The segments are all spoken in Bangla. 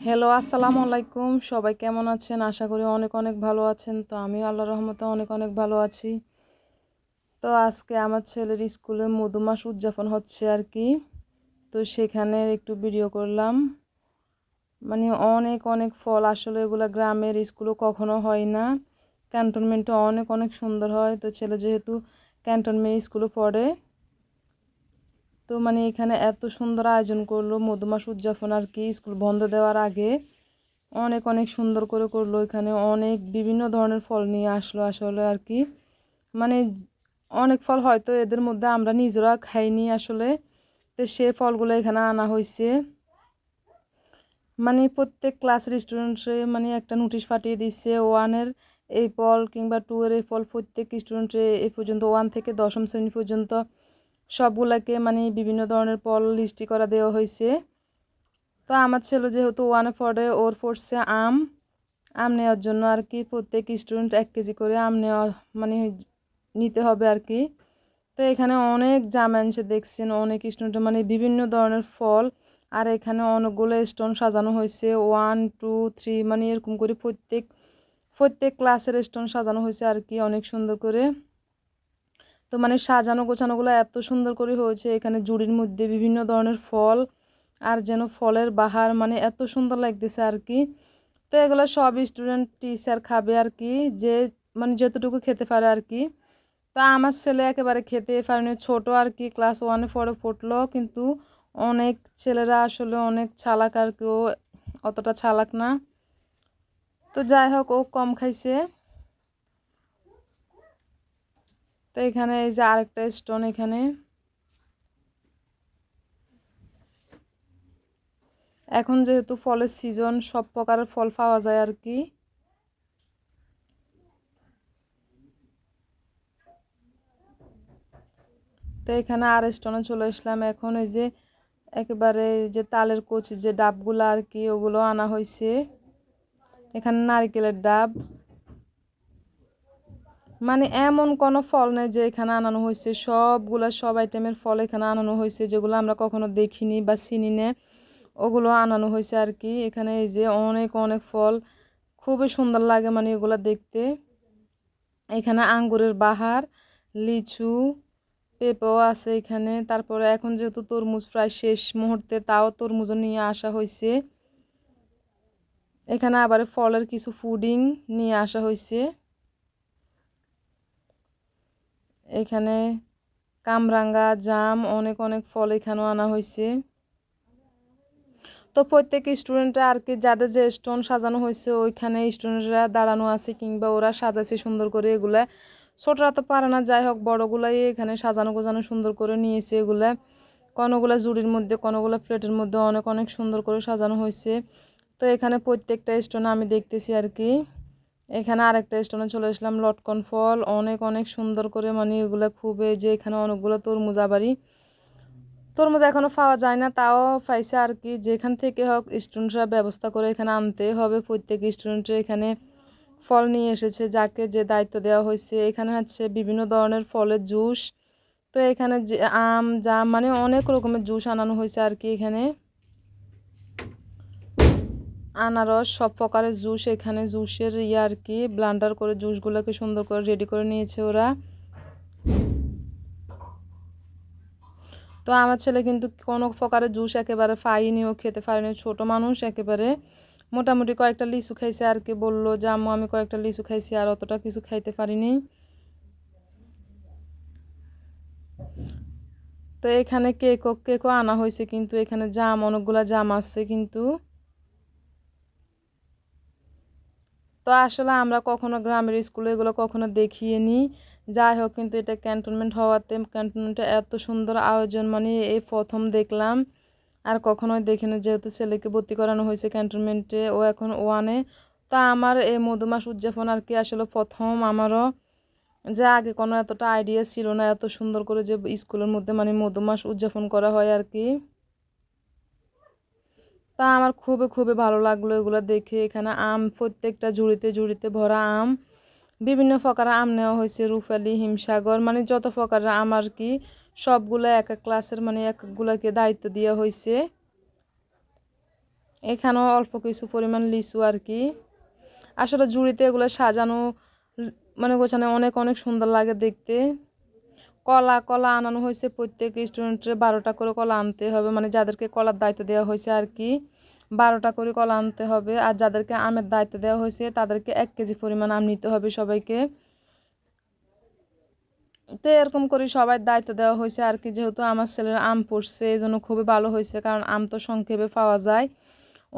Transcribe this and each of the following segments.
হ্যালো আসসালামু আলাইকুম। সবাই কেমন আছেন? আশা করি অনেক অনেক ভালো আছেন। তো আমি আল্লাহ রহমতে অনেক অনেক ভালো আছি। তো আজকে আমার ছেলের স্কুলে মধুমাস উদযাপন হচ্ছে আর কি। তো সেখানে একটু ভিডিও করলাম। মানে অনেক অনেক ফল আসলে এগুলো গ্রামের স্কুলও কখনো হয় না। ক্যান্টনমেন্টে অনেক অনেক সুন্দর হয়। তো ছেলে যেহেতু ক্যান্টনমেন্ট স্কুলে পড়ে তো মানে এখানে এত সুন্দর আয়োজন করল, মধুমাস উদযাপন আর কি, স্কুল বন্ধ দেওয়ার আগে। অনেক অনেক সুন্দর করে করল এখানে, অনেক বিভিন্ন ধরনের ফল নিয়ে আসলো আসলে আর কি। মানে অনেক ফল হয়তো এদের মধ্যে আমরা নিজেরা খাইনি আসলে, তো সে ফলগুলো এখানে আনা হয়েছে মানে প্রত্যেক ক্লাসের স্টুডেন্টরে মানে একটা নোটিশ পাঠিয়ে দিচ্ছে ওয়ানের এই ফল কিংবা টু এর এই ফল প্রত্যেক স্টুডেন্টরে এই পর্যন্ত, ওয়ান থেকে দশম শ্রেণি পর্যন্ত সবগুলাকে মানে বিভিন্ন ধরনের ফল লিস্টি করা দেওয়া হয়েছে। তো আমার ছেলে যেহেতু ওয়ানে পড়ে ওর পড়ছে আম আম নেওয়ার জন্য আর কি প্রত্যেক স্টুডেন্ট এক কেজি করে আম নেওয়া মানে নিতে হবে আর কি। তো এখানে অনেক জাম আনছে দেখছেন, অনেক স্টুডেন্ট মানে বিভিন্ন ধরনের ফল, আর এখানে অনেকগুলো স্টোন সাজানো হয়েছে। ওয়ান টু থ্রি মানে এরকম করে প্রত্যেক প্রত্যেক ক্লাসের স্টোন সাজানো হয়েছে আর কি অনেক সুন্দর করে। তো মানে সাজানো গোছানোগুলো এত সুন্দর করে হয়েছে, এখানে জুড়ির মধ্যে বিভিন্ন ধরনের ফল, আর যেন ফলের বাহার মানে এত সুন্দর লাগতেছে আর কি। তো এগুলো সব স্টুডেন্ট টিচার খাবে আর কি, যে মানে যতটুকু খেতে পারে আর কি। তো আমার ছেলে একেবারে খেতে পারেনি, ছোট আর কি ক্লাস ওয়ানে পরে পড়ল কিন্তু অনেক ছেলেরা আসলে অনেক চালাক আর কি, ও অতটা চালাক না। তো যাই হোক, ও কম খাইছে। তো এখানে এই যে আরেকটা স্টোন এখানে। এখন যেহেতু ফলের সিজন সব প্রকারের ফল পাওয়া যায় আর কি। তো এখানে আর স্টোনে চলে আসলাম। এখন এই যে একেবারে যে তালের কচি যে ডাবগুলো আর কি, ওগুলো আনা হয়েছে এখানে নারকেলের ডাব। মানে এমন কোনো ফল নেই যে এখানে আনানো হয়েছে। সবগুলো সব আইটেমের ফল এখানে আনানো হয়েছে যেগুলো আমরা কখনো দেখিনি বা চিনি না। ওগুলো আনানো হয়েছে আর কি। এখানে এই যে অনেক অনেক ফল। খুবই সুন্দর লাগে মানে এগুলো দেখতে। এখানে আঙ্গুরের বাহার, লিচু, পেঁপেও আছে এখানে। তারপরে এখন যেহেতু তরমুজ প্রায় শেষ মুহূর্তে, তাও তরমুজও নিয়ে আসা হয়েছে। এখানে আবার ফলের কিছু ফুডিং নিয়ে আসা হয়েছে। এখানে কামরাঙ্গা, জাম, অনেক অনেক ফল এখানেও আনা হয়েছে। তো প্রত্যেক স্টুডেন্টরা আর কি যাদের যে স্টোন সাজানো হয়েছে, ওইখানে স্টুডেন্টরা দাঁড়ানো আছে কিংবা ওরা সাজাচ্ছে সুন্দর করে এগুলা। ছোটরা তো পারে না, যাই হোক, বড়গুলাই এখানে সাজানো গোজানো সুন্দর করে নিয়েছে এগুলা। কোনোগুলা জুড়ির মধ্যে, কোনোগুলা প্লেটের মধ্যে অনেক অনেক সুন্দর করে সাজানো হয়েছে। তো এখানে প্রত্যেকটা স্টোন আমি দেখতেছি আর কি। এখানে আরেকটা স্টোনে চলে আসলাম, লটকন ফল। অনেক অনেক সুন্দর করে মানে এগুলো খুবই যে এখানে অনেকগুলো তরমুজ আবারই তরমুজ এখনও পাওয়া যায় না, তাও পাইছে আর কি। যেখান থেকে হোক স্টুডেন্টরা ব্যবস্থা করে এখানে আনতে হবে। প্রত্যেক স্টুডেন্টের এখানে ফল নিয়ে এসেছে, যাকে যে দায়িত্ব দেওয়া হয়েছে। এখানে হচ্ছে বিভিন্ন ধরনের ফলের জুস। তো এখানে যে আম, জাম মানে অনেক রকমের জুস আনানো হয়েছে আর কি এখানে। আনারস, সব প্রকারের জুস এখানে। জুসের ইয়ে আর কি ব্লান্ডার করে জুসগুলোকে সুন্দর করে রেডি করে নিয়েছে ওরা। তো আমার ছেলে কিন্তু কোনো প্রকারের জুস একেবারে পাইনি ও খেতে পারেনি। ছোট মানুষ একেবারে। মোটামুটি কয়েকটা লিচু খাইছে আর কি বলল যে, আম্মু, আমি কয়েকটা লিচু খাইছি আর অতটা কিছু খাইতে পারিনি। তো এখানে কেকও কেকও আনা হয়েছে কিন্তু, এখানে জাম, অনেকগুলো জাম আসছে কিন্তু। তো আসলে আমরা কখনো গ্রামের স্কুলে এগুলো কখনো দেখিয়ে নিই যাই হোক, কিন্তু এটা ক্যান্টনমেন্ট হওয়াতে ক্যান্টনমেন্টে এত সুন্দর আয়োজন মানে এই প্রথম দেখলাম। আর কখনোই দেখিনি, যেহেতু ছেলেকে ভর্তি করানো হয়েছে ক্যান্টনমেন্টে ও এখন ওয়ানে তা আমার এই মধুমাস উদযাপন আর কি আসলে প্রথম আমারও। যে আগে কোনো এতটা আইডিয়া ছিল না, এত সুন্দর করে যে স্কুলের মধ্যে মানে মধুমাস উদযাপন করা হয় আর কি। তা আমার খুবই খুবই ভালো লাগল এগুলো দেখে। এখানে আম, প্রত্যেকটা ঝুড়িতে ঝুড়িতে ভরা আম। বিভিন্ন প্রকারের আম নেওয়া হয়েছে, রুফালি, হিমসাগর মানে যত প্রকারের আম আর কি, সবগুলো এক এক ক্লাসের মানে একগুলোকে দায়িত্ব দেওয়া হয়েছে। এখানেও অল্প কিছু পরিমাণ লিচু আর কি। আসলে জুড়িতে এগুলো সাজানো মানে গোছানো অনেক অনেক সুন্দর লাগে দেখতে। কলা কলা আনানো হয়েছে প্রত্যেক স্টুডেন্টের বারোটা করে কলা আনতে হবে। মানে যাদেরকে কলার দায়িত্ব দেওয়া হয়েছে আর কি, বারোটা করে কলা আনতে হবে। আর যাদেরকে আমের দায়িত্ব দেওয়া হয়েছে, তাদেরকে এক কেজি পরিমাণ আম নিতে হবে সবাইকে। তো এরকম করে সবাই দায়িত্ব দেওয়া হয়েছে আর কি। যেহেতু আমার ছেলের আম পড়ছে, এই জন্য খুবই ভালো হয়েছে, কারণ আম তো সংক্ষেপে পাওয়া যায়।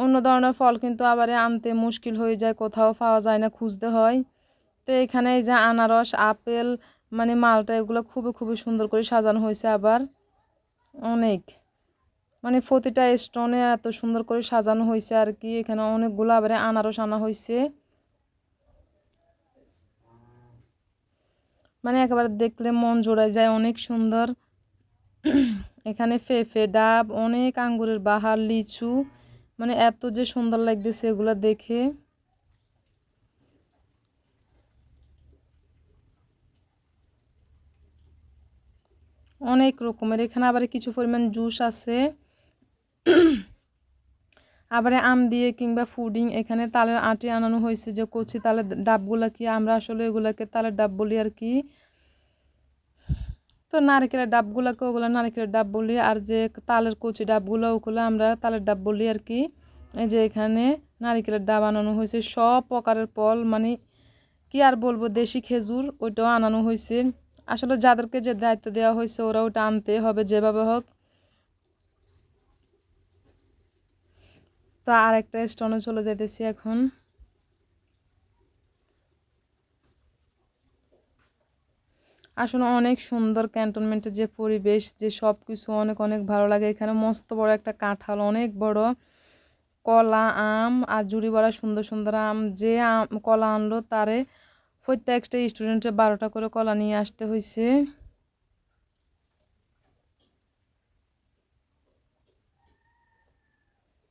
অন্য ধরনের ফল কিন্তু আবার আনতে মুশকিল হয়ে যায়, কোথাও পাওয়া যায় না, খুঁজতে হয়। তো এখানে এই যে আনারস, আপেল মানে মালটা এগুলো খুবই খুবই সুন্দর করে সাজানো হয়েছে আবার অনেক। মানে প্রতিটা স্টোনে এত সুন্দর করে সাজানো হয়েছে আর কি, এখানে অনেকগুলো আবার আনারস আনা হয়েছে। মানে একেবারে দেখলে মন জোড়ায় যায়, অনেক সুন্দর। এখানে ফেফে ডাব, অনেক আঙ্গুরের বাহার, লিচু মানে এত যে সুন্দর লাগতেছে এগুলো দেখে। অনেক রকমের। এখানে আবার কিছু পরিমাণ জুস আছে। আবার আম দিয়ে কিংবা ফুডিং এখানে তালের আটি আনানো হয়েছে যে কচি তালের ডাবগুলা কি? আমরা আসলে এগুলাকে তালের ডাব বলি আর কি। তো নারকেলের ডাবগুলোকে ওগুলো নারকেলের ডাব বলি, আর যে তালের কচি ডাবগুলো, ওগুলো আমরা তালের ডাব বলি আর কি। এই যে এখানে নারকেলের ডাব আনানো হয়েছে। সব প্রকারের ফল মানে কি আর বলব, দেশি খেজুর, ওইটাও আনানো হয়েছে। আসলে যাদেরকে যে দায়িত্ব দেওয়া হয়েছে ওরা ওটা আনতে হবে যেভাবে হোক। তো আর একটা স্টোনে চলে যাইতেছি এখন। আসলে অনেক সুন্দর ক্যান্টনমেন্টের যে পরিবেশ, যে সব কিছু অনেক অনেক ভালো লাগে। এখানে মস্ত বড় একটা কাঁঠাল, অনেক বড়। কলা, আম আর জুড়ি বড়া সুন্দর সুন্দর আম, যে আম, কলা আনলো তারে প্রত্যেকটা স্টুডেন্টের বারোটা করে কলা নিয়ে আসতে হয়েছে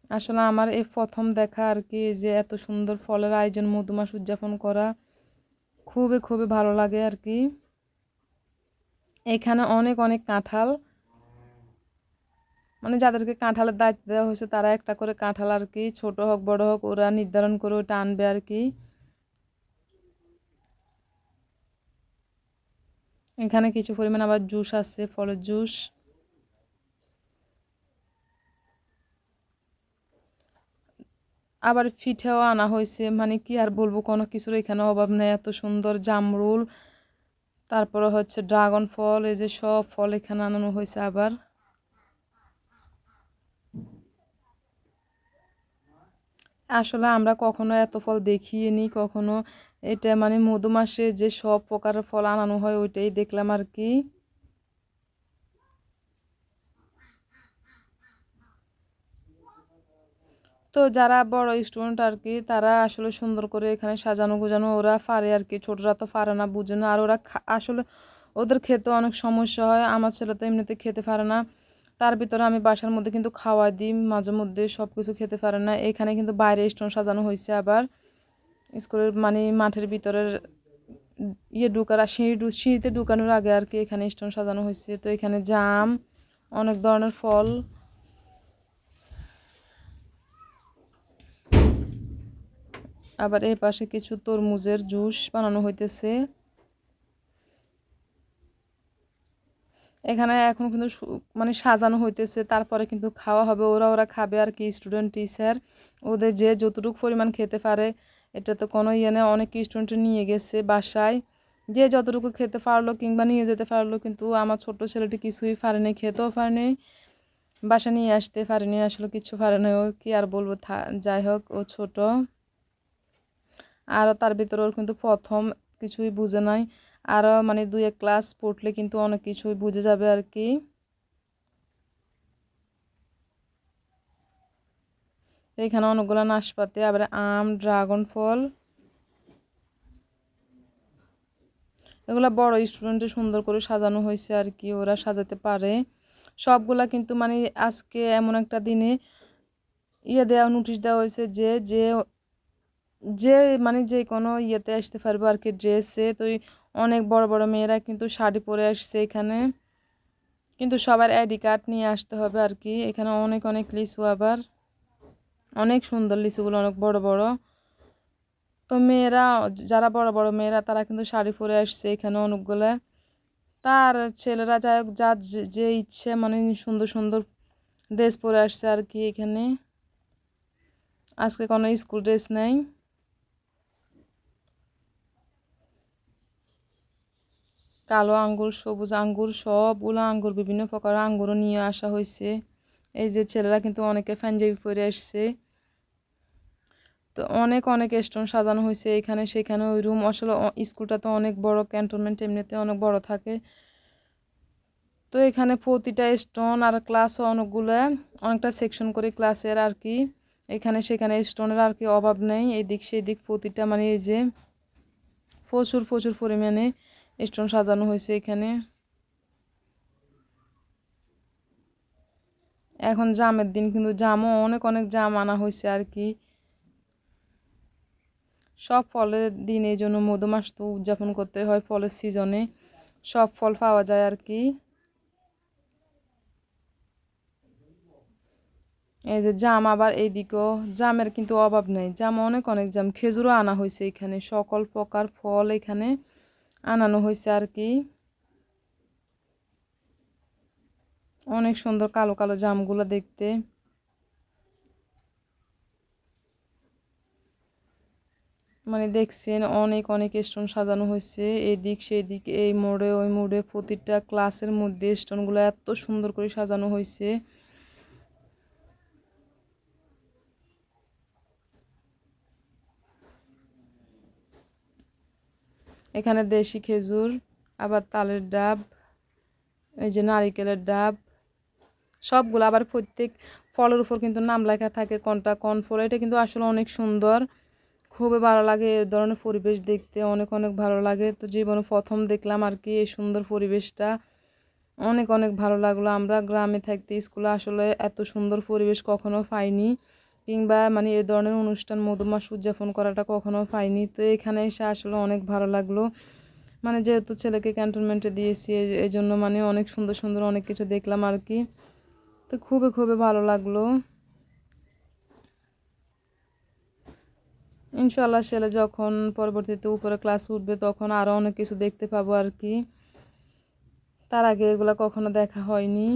আসলে আমার এই প্রথম দেখা আর কি যে এত সুন্দর ফলের আয়োজন, মধুমাস উদযাপন করা খুবই খুবই ভালো লাগে আর কি। এখানে অনেক অনেক কাঁঠাল। মানে যাদেরকে কাঁঠালের দায়িত্ব দেওয়া হয়েছে, তারা একটা করে কাঁঠাল আর কি, ছোট হোক, বড় হোক, ওরা নির্ধারণ করে ওটা আনবে আর কি। এখানে কিছু পরিমাণ আবার জুস আছে, ফলের জুস। আবার পিঠেও আনা হয়েছে মানে কি আর বলব, কোনো কিছুর এখানে অভাব নেই, এত সুন্দর জামরুল। তারপরে হচ্ছে ড্রাগন ফল, এই যে সব ফল এখানে আনানো হয়েছে আবার। আসলে আমরা কখনো এত ফল দেখিনি কখনো এটা মানে মধুমাসে যে সব প্রকারের ফল আনানো হয় ওইটাই দেখলাম আর কি। তো যারা বড় স্টুডেন্ট আর কি, তারা আসলে সুন্দর করে এখানে সাজানো গোজানো ওরা পারে আর কি, ছোটরা তো পারে না, বুঝে না। আর ওরা আসলে ওদের খেতে অনেক সমস্যা হয়, আমার ছেলে তো এমনিতে খেতে পারে না। তার ভিতরে আমি বাসার মধ্যে কিন্তু খাওয়া দিই, মাঝে মধ্যে সব কিছু খেতে পারে না। এখানে কিন্তু বাইরে স্টোন সাজানো হয়েছে আবার। স্কুলের মানে মাঠের ভিতরের ইয়ে ঢুকার সিঁড়ি সিঁড়িতে ঢুকানোর আগে আর কি এখানে স্টোন সাজানো হয়েছে। তো এখানে জাম, অনেক ধরনের ফল। আবার এই পাশে কিছু তরমুজের জুস বানানো হইতেছে। এখানে এখন কিন্তু মানে সাজানো হইতেছে, তারপরে কিন্তু খাওয়া হবে, ওরা ওরা খাবে আর কি স্টুডেন্ট টিচার ওদের যে যতটুকু পরিমাণ খেতে পারে, এটা তো কোনো ইয়ে নেই, অনেক স্টুডেন্ট নিয়ে গেছে বাসায়। যে যতটুকু খেতে পারল কিংবা নিয়ে যেতে পারল, কিন্তু আমার ছোট ছেলেটি কিছুই পারেনি, খেতেও পারেনি, বাসা নিয়ে আসতে পারেনি, আসলে কিছু পারেনি ও কি আর বলব যাই হোক, ও ছোট। আরও তার ভিতরে ওর কিন্তু প্রথম কিছুই বুঝে নাই। আরও মানে দুই এক ক্লাস পড়লে কিন্তু অনেক কিছুই বুঝে যাবে আর কি। এখানে অনেকগুলো নাশপাতি, আবার আম, ড্রাগন ফল। এগুলো বড় স্টুডেন্টে সুন্দর করে সাজানো হয়েছে আর কি, ওরা সাজাতে পারে। সবগুলা কিন্তু মানে আজকে এমন একটা দিনে ইয়ে দেওয়া নোটিশ দেওয়া হয়েছে যে যে যে মানে যে কোনো ইয়েতে আসতে পারবে আর কি ড্রেসে তো অনেক বড় বড় মেয়েরা কিন্তু শাড়ি পরে আসছে এখানে। কিন্তু সবার আইডি কার্ড নিয়ে আসতে হবে আর কি। এখানে অনেক অনেক লিচু আবার। অনেক সুন্দর লিচুগুলো, অনেক বড় বড়। তো মেয়েরা, যারা বড় বড় মেয়েরা, তারা কিন্তু শাড়ি পরে আসছে এখানে অনেকগুলো। তার ছেলেরা যাই হোক, যার যে- যে ইচ্ছে মানে সুন্দর সুন্দর ড্রেস পরে আসছে আর কি এখানে। আজকে কোনো স্কুল ড্রেস নেই। কালো আঙ্গুর, সবুজ আঙ্গুর সবগুলো আঙ্গুর, বিভিন্ন প্রকার আঙ্গুরও নিয়ে আসা হয়েছে। এই যে ছেলেরা কিন্তু অনেকে পাঞ্জাবি পরে আসছে। তো অনেক অনেক স্টোন সাজানো হয়েছে এখানে, সেখানে ওই রুম। আসলে স্কুলটা তো অনেক বড়, ক্যান্টনমেন্ট এমনিতে অনেক বড় থাকে। তো এখানে প্রতিটা স্টোন আর ক্লাসও অনেকগুলো, অনেকটা সেকশন করে ক্লাসের আর কি। এখানে, সেখানে স্টোনের আর কি অভাব নেই। এদিক, সেদিক প্রতিটা মানে এই যে প্রচুর প্রচুর পরিমাণে স্টোন সাজানো হয়েছে এখানে। এখন জামের দিন, কিন্তু জামও অনেক অনেক জাম আনা হয়েছে আর কি। সব ফলের দিন এই জন্য মধুমাস তো উদযাপন করতে হয় ফলের সিজনে। সব ফল পাওয়া যায় আর কি। এই যে জাম আবার এইদিকেও, জামের কিন্তু অভাব নেই। জাম অনেক অনেক জাম। খেজুরও আনা হয়েছে এখানে। সকল প্রকার ফল এখানে। আনানো হয়েছে আর কি। অনেক সুন্দর কালো কালো জামগুলো দেখতে। মানে দেখছেন অনেক অনেক স্টোন সাজানো হয়েছে। এদিক সেদিক এই মোড়ে ওই মোড়ে প্রতিটা ক্লাসের মধ্যে স্টোনগুলো এত সুন্দর করে সাজানো হয়েছে। এখানে দেশি খেজুর, আবার তালের ডাব, এই যে নারিকেলের ডাব, সবগুলো আবার প্রত্যেক ফলের উপর কিন্তু নাম লেখা থাকে, কোনটা কোন ফল, এটা কিন্তু আসলে অনেক সুন্দর। খুবই ভালো লাগে এর ধরনের পরিবেশ দেখতে, অনেক অনেক ভালো লাগে। তো জীবনে প্রথম দেখলাম আর কি এই সুন্দর পরিবেশটা। অনেক অনেক ভালো লাগল। আমরা গ্রামে থাকতে স্কুলে আসলে এত সুন্দর পরিবেশ কখনো পাইনি। কিংবা মানে এ ধরনের অনুষ্ঠান মধুমাস উদযাপন করাটা কখনো পাইনি। তো এখানে এসে আসলে অনেক ভালো লাগল। মানে যেহেতু ছেলেকে ক্যান্টনমেন্টে দিয়েছি এই- জন্য মানে অনেক সুন্দর সুন্দর অনেক কিছু দেখলাম আর কি তো খুবই খুবই ভালো লাগল। ইনশাল্লাহ ছেলে যখন পরবর্তীতে উপরে ক্লাস উঠবে তখন আরও অনেক কিছু দেখতে পাবো আর কি তার আগে এগুলো কখনো দেখা হয়নি।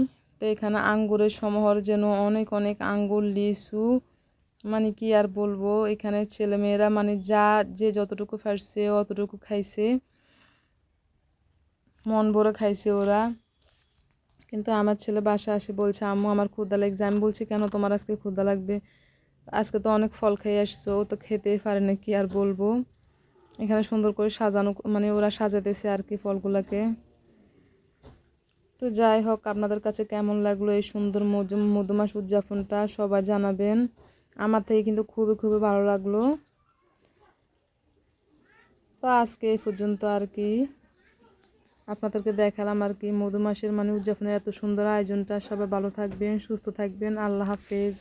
তো এখানে আঙ্গুরের সমাহার যেন অনেক অনেক আঙ্গুর, লিচু মানে কি আর বলব? এখানে ছেলেমেয়েরা মানে যা, যে যতটুকু ফাটছে অতটুকু খাইছে। মন ভরে খাইছে ওরা। কিন্তু আমার ছেলে বাসা আসে, বলছে, আম্মু, আমার ক্ষুদা লাগছে। আমি বলছি, কেন? তোমার আজকে ক্ষুদা লাগবে? আজকে তো অনেক ফল খেয়ে আসছো তো খেতেই পারে না, কি আর বলব? এখানে সুন্দর করে সাজানো মানে ওরা সাজাতেছে আর কি ফলগুলোকে। তো যাই হোক, আপনাদের কাছে কেমন লাগল এই সুন্দর মধু, মধুমাস উদযাপনটা সবাই জানাবেন। আমার থেকে কিন্তু খুবই খুবই ভালো লাগল। তো আজকে এই পর্যন্ত আর কি। আপনাদেরকে দেখালাম আর কি মধুমাসের মানে উদযাপনের এত সুন্দর আয়োজনটা। সবাই ভালো থাকবেন, সুস্থ থাকবেন। আল্লাহ হাফেজ।